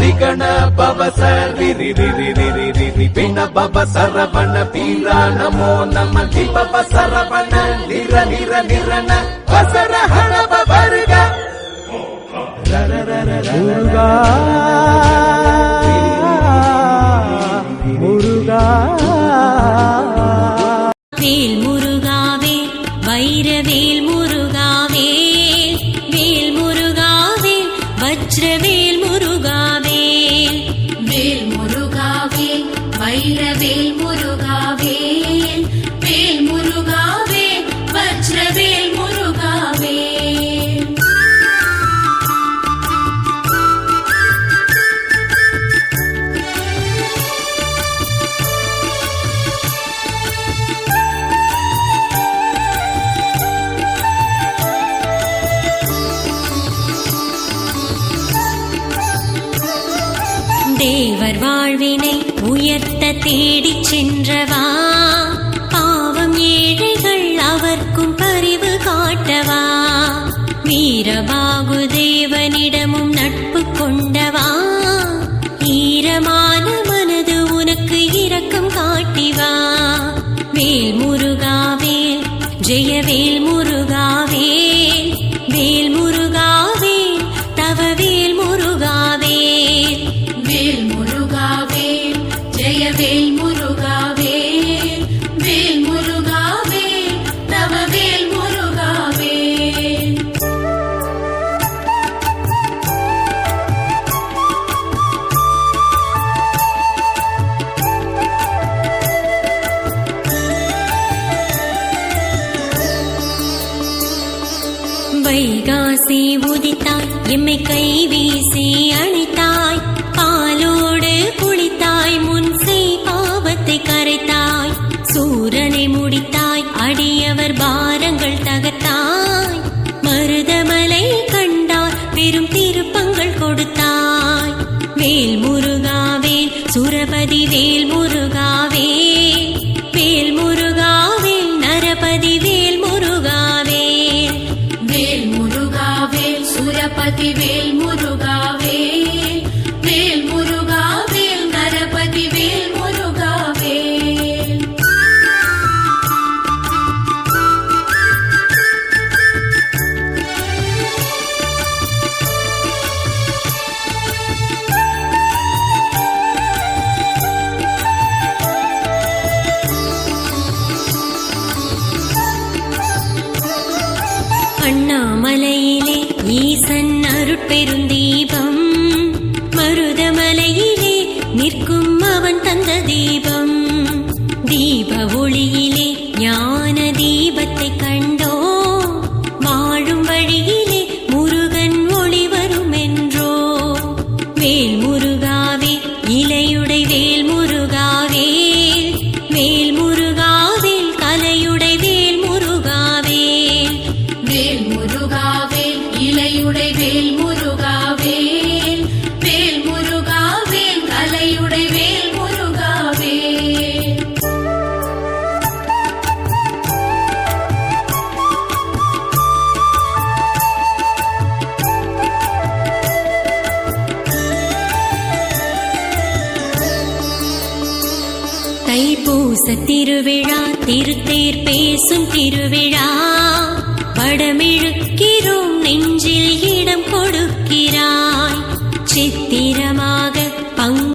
ரிகண பவச ரிரி ரிரி ரிரி ரிரி பிண பவ சரவண வீரா நமோ நம சரவண நிர நிர நிரண ஹணப வருக முருகா முருகா. வேல் முருகாவே வைர வஜ்ரவேல் முருகாவேல் வேல் முருகாவேல் வைரவேல் முரு தேவர் வாழ்வினை உயர்த்த தேடிச் சென்றவா? பாவம் ஏழைகள் அவர்க்கும் பரிவு காட்டவா? வீரபாகு தேவனிடமும் நட்பு கொண்டவா? ஈரமான மனது உனக்கு இரக்கம் காட்டிவா? வேல் முருகாவேல் ஜெயவேல் முரு வைகாசி உதித்தாய் எம்மை கை வீசி அழைத்தாய் பாலோடு குளித்தாய் முன் செய் பாவத்தை கரைத்தாய். சூரனை முடித்தாய் அடியவர் பாரங்கள் தகர்த்தாய். மருதமலை கண்டாய் பெரும் திருப்பங்கள் கொடுத்தாய். வேல் முருகாவேல் சுரபதி சுரபதி வேல் முருகாவேல் வேல். முருகாவேல் நரபதி வேல் முருகாவேல் அண்ணாமலையிலே ஈசன் அருட்பெருந்தீபம் மருதமலை பூச திருவிழா திருத்தேர் பேசும் திருவிழா.